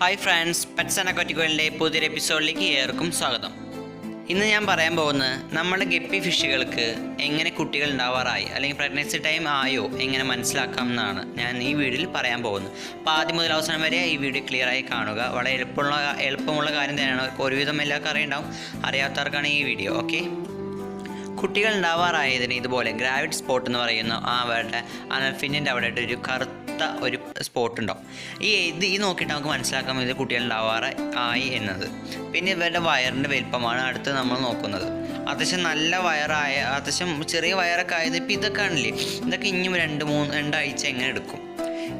Hi friends pets and അക്വാറ്റിക്കോയിലെ പുതിയൊരു എപ്പിസോഡിലേക്ക് ഏവർക്കും സ്വാഗതം. ഇന്ന് ഞാൻ പറയാൻ പോകുന്നത് നമ്മുടെ ഗപ്പി ഫിഷുകൾക്ക് എങ്ങനെ കുട്ടികൾ ഉണ്ടാവാറായി അല്ലെങ്കിൽ പ്രഗ്നൻസി ടൈം ആയോ എങ്ങനെ മനസ്സിലാക്കാം എന്നാണ് ഞാൻ ഈ വീഡിയോയിൽ പറയാൻ പോകുന്നത്. അപ്പോൾ ആദ്യം മുതൽ അവസാനം വരെ ഈ വീഡിയോ ക്ലിയർ ആയി കാണുക. വളരെ എളുപ്പമുള്ള എളുപ്പമുള്ള കാര്യം തന്നെയാണ്. ഒരുവിധം എല്ലാവർക്കും അറിയുണ്ടാവും. അറിയാത്തവർക്കാണ് ഈ വീഡിയോ ഓക്കെ കുട്ടികൾ ഉണ്ടാവാറായതിന് ഇതുപോലെ ഗ്രാവിഡ് സ്പോട്ട് എന്ന് പറയുന്ന അവരുടെ അനൽഫിന്റെ അവിടെ ഒരു കറുത്ത ഒരു സ്പോട്ട് ഉണ്ടാവും ഈ ഇത് ഈ നോക്കിയിട്ട് നമുക്ക് മനസ്സിലാക്കാം ഇത് കുട്ടികൾ ഉണ്ടാവാറ് ആയി എന്നത്. പിന്നെ ഇവരുടെ വയറിന്റെ വലിപ്പമാണ് അടുത്ത് നമ്മൾ നോക്കുന്നത്. അത്യാവശ്യം നല്ല വയറായ അത്യാവശ്യം ചെറിയ വയറൊക്കെ ആയത് ഇപ്പം ഇതൊക്കെ ആണല്ലേ ഇതൊക്കെ ഇനിയും രണ്ട് മൂന്ന് രണ്ടാഴ്ച എങ്ങനെ എടുക്കും?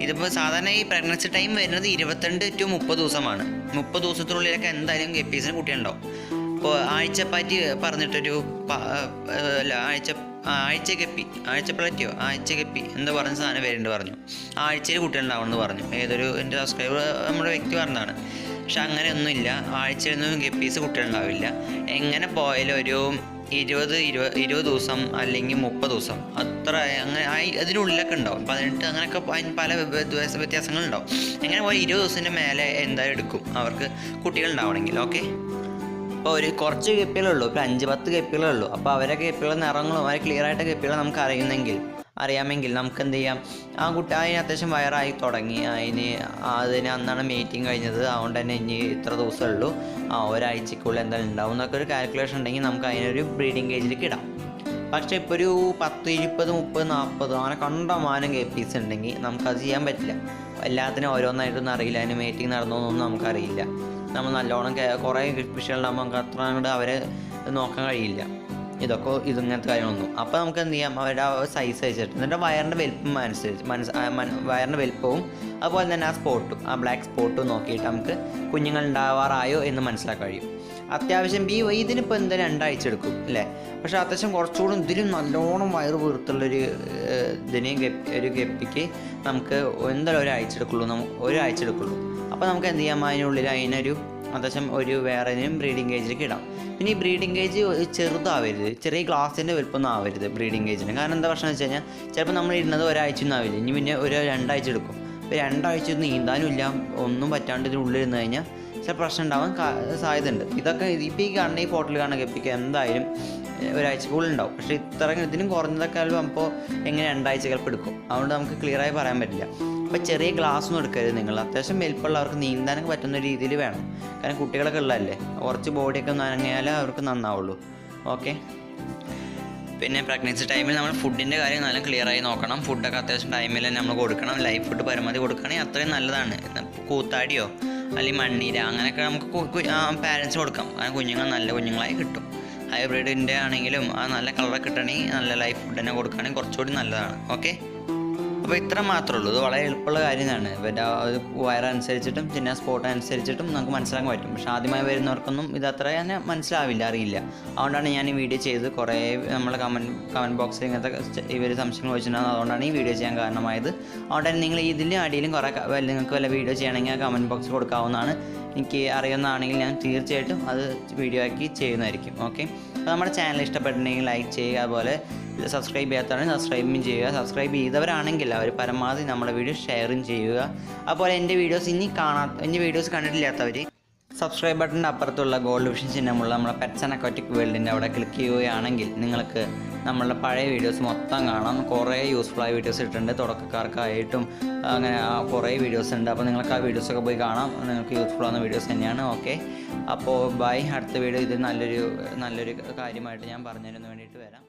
ഇതിപ്പോൾ സാധാരണ ഈ പ്രഗ്നൻസി ടൈം വരുന്നത് ഇരുപത്തിരണ്ട് ടു മുപ്പത് ദിവസമാണ്. മുപ്പത് ദിവസത്തിനുള്ളിലൊക്കെ എന്തായാലും ഗപ്പീസിന് കുട്ടിയുണ്ടാവും ഇപ്പോൾ ആഴ്ചപ്പാറ്റി പറഞ്ഞിട്ടൊരു അല്ല ആഴ്ച ആഴ്ച കപ്പി ആഴ്ച പ്ലറ്റിയോ ആഴ്ച കപ്പി എന്താ പറഞ്ഞ സാധനം വരുന്നുണ്ട് പറഞ്ഞു. ആഴ്ചയിൽ കുട്ടികളുണ്ടാവുമെന്ന് പറഞ്ഞു. ഏതൊരു എന്റെ സബ്സ്ക്രൈബർ നമ്മുടെ വ്യക്തി പറഞ്ഞതാണ്. പക്ഷെ അങ്ങനെയൊന്നുമില്ല. ആഴ്ചയിലൊന്നും ഗപ്പീസ് കുട്ടികളുണ്ടാവില്ല. എങ്ങനെ പോയാലും ഒരു ഇരുപത് ഇരുപത് ഇരുപത് ദിവസം അല്ലെങ്കിൽ മുപ്പത് ദിവസം അത്ര അങ്ങനെ അതിനുള്ളിലൊക്കെ ഉണ്ടാവും. പതിനെട്ട് അങ്ങനെയൊക്കെ അതിന് പല വ്യത്യാസ- വ്യത്യാസങ്ങളുണ്ടാവും. എങ്ങനെ പോയാൽ ഇരുപത് ദിവസത്തിന്റെ മേലെ എന്തായാലും എടുക്കും. അവർക്ക് കുട്ടികൾ ഉണ്ടാവണമെങ്കിൽ ഓക്കെ? അപ്പോൾ ഒരു കുറച്ച് കെപ്പികളേ ഉള്ളൂ. ഇപ്പോൾ അഞ്ച് പത്ത് ഉള്ളൂ. അപ്പോൾ അവരെ കെപ്പികളുടെ നിറങ്ങളും അവരെ ക്ലിയർ ആയിട്ട് കെപ്പികൾ നമുക്ക് അറിയുന്നെങ്കിൽ അറിയാമെങ്കിൽ നമുക്ക് എന്ത് ചെയ്യാം? ആ കുട്ടി അതിന് അത്യാവശ്യം വയറായി തുടങ്ങി. അതിന് അതിന് അന്നാണ് മീറ്റിംഗ് കഴിഞ്ഞത്. അതുകൊണ്ട് തന്നെ ഇനി ഇത്ര ദിവസമേ ഉള്ളൂ ആ ഒരാഴ്ചക്കുള്ളിൽ എന്തായാലും ഉണ്ടാവും എന്നൊക്കെ ഒരു കാൽക്കുലേഷൻ ഉണ്ടെങ്കിൽ നമുക്ക് അതിനൊരു ബ്രീഡിംഗ് കേജിലേക്ക് ഇടാം. പക്ഷേ ഇപ്പോൾ ഒരു പത്ത് ഇരുപത് മുപ്പത് നാൽപ്പത് അങ്ങനെ കണ്ടമാനം കെ പീസ് ഉണ്ടെങ്കിൽ നമുക്കത് ചെയ്യാൻ പറ്റില്ല. എല്ലാത്തിനും ഓരോന്നായിട്ടൊന്നും അറിയില്ല. അതിന് മീറ്റിംഗ് നടന്നോന്നൊന്നും നമുക്കറിയില്ല. നമ്മൾ നല്ലോണം കുറേ ഫിഷുകളുണ്ടാകുമ്പോൾ നമുക്ക് അത്ര അങ്ങോട്ട് അവരെ നോക്കാൻ കഴിയില്ല. ഇതൊക്കെ ഇതിങ്ങനത്തെ കാര്യങ്ങളൊന്നും. അപ്പോൾ നമുക്ക് എന്ത് ചെയ്യാം? അവരുടെ ആ സൈസ് വെച്ചിട്ട്. എന്നിട്ട് വയറിന്റെ വലിപ്പം അനുസരിച്ച് മനസ്സ് വയറിന്റെ വലിപ്പവും അതുപോലെ തന്നെ ആ സ്പോട്ടും ആ ബ്ലാക്ക് സ്പോട്ടും നോക്കിയിട്ട് നമുക്ക് കുഞ്ഞുങ്ങൾ ഉണ്ടാവാറായോ എന്ന് മനസ്സിലാക്കാൻ കഴിയും. അത്യാവശ്യം ബി ഇതിനിപ്പോൾ എന്താ രണ്ടാഴ്ച എടുക്കും അല്ലേ? പക്ഷേ അത്യാവശ്യം കുറച്ചുകൂടി ഇതിലും നല്ലോണം വയറ് വീർത്തുള്ളൊരു ഇതിന് ഒരു ഗപ്പിക്ക് നമുക്ക് എന്തായാലും ഒരാഴ്ച എടുക്കുള്ളൂ. നമുക്ക് ഒരാഴ്ച എടുക്കുള്ളൂ. അപ്പോൾ നമുക്ക് എന്ത് ചെയ്യാം? അതിനുള്ളിൽ അതിനൊരു അത്യാവശ്യം ഒരു വേറെ ബ്രീഡിംഗ് കേജിലേക്ക് ഇടാം. ഈ ബ്രീഡിംഗ് കേജ് ചെറുതാവരുത്. ചെറിയ ഗ്ലാസിന്റെ വലുപ്പമൊന്നും ആവരുത് ബ്രീഡിംഗ് കേജിന് കാരണം എന്താ പ്രശ്നം വെച്ച് കഴിഞ്ഞാൽ ചിലപ്പോൾ നമ്മൾ ഇടുന്നത് ഒരാഴ്ച ഒന്നും ആവില്ല. ഇനി പിന്നെ ഒരു രണ്ടാഴ്ച എടുക്കും. അപ്പോൾ രണ്ടാഴ്ച നീന്താനും ഇല്ല. ഒന്നും പറ്റാണ്ട് ഇതിനുള്ളിൽ ഇരുന്ന് കഴിഞ്ഞാൽ ചില പ്രശ്നം ഉണ്ടാവാൻ സാധ്യത ഉണ്ട് ഇതൊക്കെ ഇപ്പോൾ ഈ കാണുന്ന ഈ ഫോട്ടോയിൽ കാണുന്ന ഗപ്പിക്ക് എന്തായാലും ഒരാഴ്ചക്കുള്ളിൽ ഉണ്ടാവും. പക്ഷേ ഇത്ര ഇതിനും കുറഞ്ഞതൊക്കെ അപ്പോൾ എങ്ങനെ രണ്ടാഴ്ച ചിലപ്പോൾ എടുക്കും? അതുകൊണ്ട് നമുക്ക് ക്ലിയറായി പറയാൻ പറ്റില്ല. അപ്പോൾ ചെറിയ ഗ്ലാസ് ഒന്നും എടുക്കരുത് നിങ്ങൾ. അത്യാവശ്യം വലിപ്പമുള്ളവർക്ക് നീന്താനൊക്കെ പറ്റുന്ന രീതിയിൽ വേണം. കാരണം കുട്ടികളൊക്കെ ഉള്ളതല്ലേ. കുറച്ച് ബോഡിയൊക്കെ ഒന്ന് അനങ്ങിയാലേ അവർക്ക് നന്നാവുള്ളൂ. ഓക്കെ? പിന്നെ പ്രഗ്നൻസി ടൈമിൽ നമ്മൾ ഫുഡിന്റെ കാര്യം നല്ല ക്ലിയറായി നോക്കണം. ഫുഡൊക്കെ അത്യാവശ്യം ടൈമിൽ തന്നെ നമ്മൾ കൊടുക്കണം. ലൈഫ് ഫുഡ് പരമാവധി കൊടുക്കുകയാണെങ്കിൽ അത്രയും നല്ലതാണ്. കൂത്താടിയോ? അല്ലെങ്കിൽ മണ്ണീര അങ്ങനെയൊക്കെ നമുക്ക് പാരൻസ് കൊടുക്കാം. അങ്ങനെ കുഞ്ഞുങ്ങൾ നല്ല കുഞ്ഞുങ്ങളായി കിട്ടും. ഹൈബ്രിഡിന്റെ ആണെങ്കിലും ആ നല്ല കളറൊക്കെ കിട്ടണമെങ്കിൽ നല്ല ലൈഫ് ഫുഡ് തന്നെ കൊടുക്കുകയാണെങ്കിൽ കുറച്ചുകൂടി നല്ലതാണ്. ഓക്കെ അപ്പോൾ ഇത്ര മാത്രമേ ഉള്ളൂ ഇത് വളരെ എളുപ്പമുള്ള കാര്യമാണ്. ഇവരുടെ വയർ അനുസരിച്ചിട്ടും പിന്നെ സ്പോട്ട് അനുസരിച്ചിട്ടും നമുക്ക് മനസ്സിലാക്കാൻ പറ്റും. പക്ഷേ ആദ്യമായി വരുന്നവർക്കൊന്നും ഇത് അത്ര തന്നെ മനസ്സിലാവില്ല അറിയില്ല. അതുകൊണ്ടാണ് ഞാൻ ഈ വീഡിയോ ചെയ്ത് കുറേ നമ്മളെ കമന്റ് കമന്റ് ബോക്സിൽ ഇങ്ങനത്തെ ഇവർ സംശയങ്ങൾ ചോദിച്ചിട്ടുണ്ടാകും അതുകൊണ്ടാണ് ഈ വീഡിയോ ചെയ്യാൻ കാരണമായത്. അതുകൊണ്ട് തന്നെ നിങ്ങൾ ഇതിലും അടിയിലും കുറേ നിങ്ങൾക്ക് വല്ല വീഡിയോ ചെയ്യണമെങ്കിൽ ആ കമന്റ് ബോക്സ് കൊടുക്കാവുന്നതാണ്. എനിക്ക് അറിയുന്നതാണെങ്കിൽ ഞാൻ തീർച്ചയായിട്ടും അത് വീഡിയോ ആക്കി ചെയ്യുന്നതായിരിക്കും. ഓക്കെ അപ്പോൾ നമ്മുടെ ചാനൽ ഇഷ്ടപ്പെട്ടിട്ടുണ്ടെങ്കിൽ ലൈക്ക് ചെയ്യുക. അതുപോലെ സബ്സ്ക്രൈബ് ചെയ്യാത്തവരാണെങ്കിൽ സബ്സ്ക്രൈബും ചെയ്യുക. സബ്സ്ക്രൈബ് ചെയ്തവരാണെങ്കിൽ അവർ പരമാവധി നമ്മുടെ വീഡിയോ ഷെയറും ചെയ്യുക. അതുപോലെ എന്റെ വീഡിയോസ് ഇനി കാണാത്ത എന്റെ വീഡിയോസ് കണ്ടിട്ടില്ലാത്തവർ സബ്സ്ക്രൈബ് ബട്ടന്റെ അപ്പുറത്തുള്ള ഗോൾഡ് വിഷൻ ചിഹ്നമുള്ള നമ്മുടെ പെറ്റ്സ് ആൻഡ് അക്വാറ്റിക് വേൾഡിന്റെ അവിടെ ക്ലിക്ക് ചെയ്യുകയാണെങ്കിൽ നിങ്ങൾക്ക് നമ്മളുടെ പഴയ വീഡിയോസ് മൊത്തം കാണാം. കുറേ യൂസ്ഫുള്ളായ വീഡിയോസ് ഇട്ടിട്ടുണ്ട്. തുടക്കക്കാർക്കായിട്ടും അങ്ങനെ കുറേ വീഡിയോസ് ഉണ്ട്. അപ്പോൾ നിങ്ങൾക്ക് ആ വീഡിയോസൊക്കെ പോയി കാണാം. നിങ്ങൾക്ക് യൂസ്ഫുൾ ആവുന്ന വീഡിയോസ് തന്നെയാണ്. ഓക്കെ അപ്പോൾ ബൈ അടുത്ത വീഡിയോ ഇത് നല്ലൊരു നല്ലൊരു കാര്യമായിട്ട് ഞാൻ പറഞ്ഞതിന് വേണ്ടിയിട്ട് വരാം.